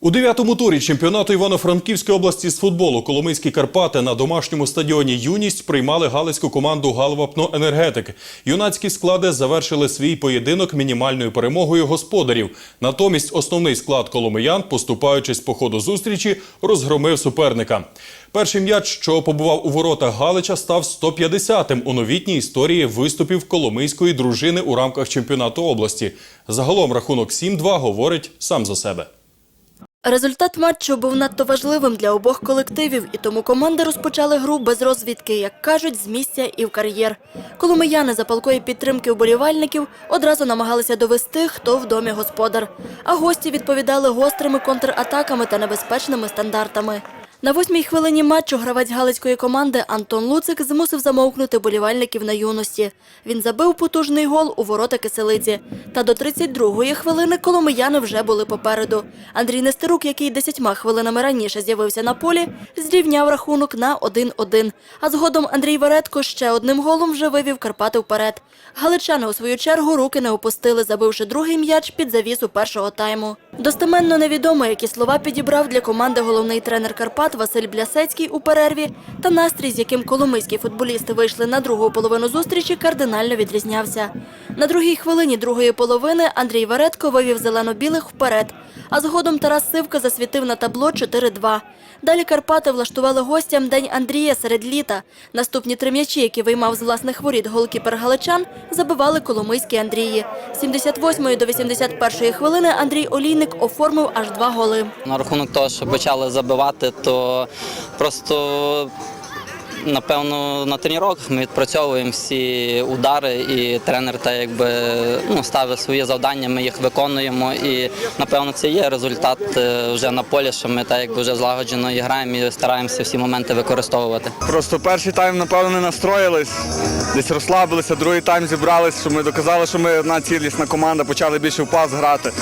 У дев'ятому турі чемпіонату Івано-Франківської області з футболу Коломийські Карпати на домашньому стадіоні Юність приймали галицьку команду Галвапно Енергетик. Юнацькі склади завершили свій поєдинок мінімальною перемогою господарів. Натомість основний склад коломиян, поступаючись по ходу зустрічі, розгромив суперника. Перший м'яч, що побував у воротах Галича, став 150-м у новітній історії виступів коломийської дружини у рамках чемпіонату області. Загалом рахунок 7-2 говорить сам за себе. Результат матчу був надто важливим для обох колективів, і тому команди розпочали гру без розвідки, як кажуть, з місця і в кар'єр. Коломияни за палкої підтримки вболівальників одразу намагалися довести, хто в домі господар. А гості відповідали гострими контратаками та небезпечними стандартами. На восьмій хвилині матчу гравець галицької команди Антон Луцик змусив замовкнути болівальників на юності. Він забив потужний гол у ворота киселиці. Та до 32-ї хвилини коломияни вже були попереду. Андрій Нестерук, який десятьма хвилинами раніше з'явився на полі, зрівняв рахунок на 1-1. А згодом Андрій Веретко ще одним голом вже вивів Карпати вперед. Галичани у свою чергу руки не опустили, забивши другий м'яч під завісу першого тайму. Достеменно невідомо, які слова підібрав для команди головний тренер Карпат Василь Блясецький у перерві, та настрій, з яким коломийські футболісти вийшли на другу половину зустрічі, кардинально відрізнявся. На другій хвилині другої половини Андрій Веретко вивів зелено-білих вперед, а згодом Тарас Сивка засвітив на табло 4-2. Далі Карпати влаштували гостям День Андрія серед літа. Наступні три м'ячі, які виймав з власних воріт голкіпер галичан, забивали коломийські Андрії. З 78 до 81 хвилини Андрій Олійник оформив аж два голи. На рахунок того, що почали забивати, то просто напевно на тренуваннях ми відпрацьовуємо всі удари, і тренер та якби ну, ставить свої завдання, ми їх виконуємо. І напевно це є результат е, вже на полі, що ми так якби вже злагоджено і граємо і стараємося всі моменти використовувати. Просто перший тайм, напевно, не настроїлись, десь розслабилися, другий тайм зібрались, що ми доказали, що ми одна цілісна команда, почали більше в пас грати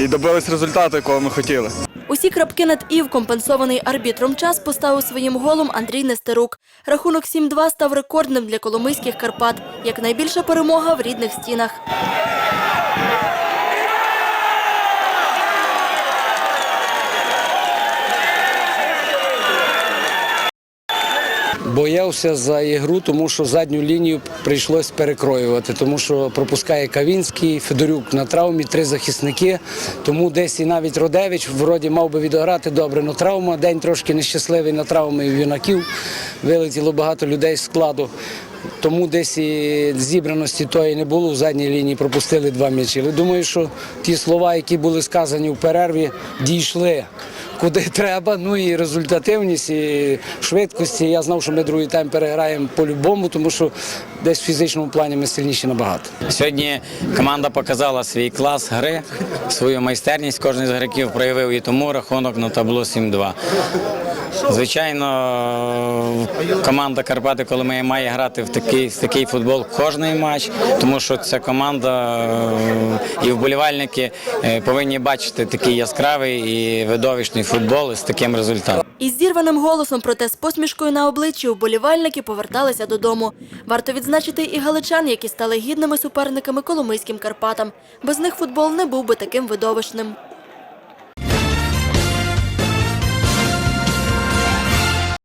і добились результату, якого ми хотіли. Усі крапки над «і» в компенсований арбітром час поставив своїм голом Андрій Нестерук. Рахунок 7-2 став рекордним для коломийських Карпат, як найбільша перемога в рідних стінах. Боявся за ігру, тому що задню лінію прийшлось перекроювати, тому що пропускає Кавінський, Федорюк на травмі, три захисники. Тому десь і навіть Родевич вроді мав би відіграти добре, але травма, день трошки нещасливий на травми юнаків. Вилетіло багато людей з складу. Тому десь і зібраності тої не було. В задній лінії пропустили два м'ячі. Думаю, що ті слова, які були сказані в перерві, дійшли куди треба. Ну і результативність, і швидкості. Я знав, що ми другий тайм переграємо по-любому, тому що десь в фізичному плані ми сильніші набагато. Сьогодні команда показала свій клас гри, свою майстерність. Кожен з граків проявив і тому рахунок на табло 7-2. Звичайно, команда Карпати Коломия має грати в такий, в такий футбол кожний матч, тому що ця команда е, і вболівальники е, повинні бачити такий яскравий і видовищний футбол з таким результатом. Із зірваним голосом, проте з посмішкою на обличчі вболівальники поверталися додому. Варто відзначити і галичан, які стали гідними суперниками коломийським Карпатам. Без них футбол не був би таким видовищним.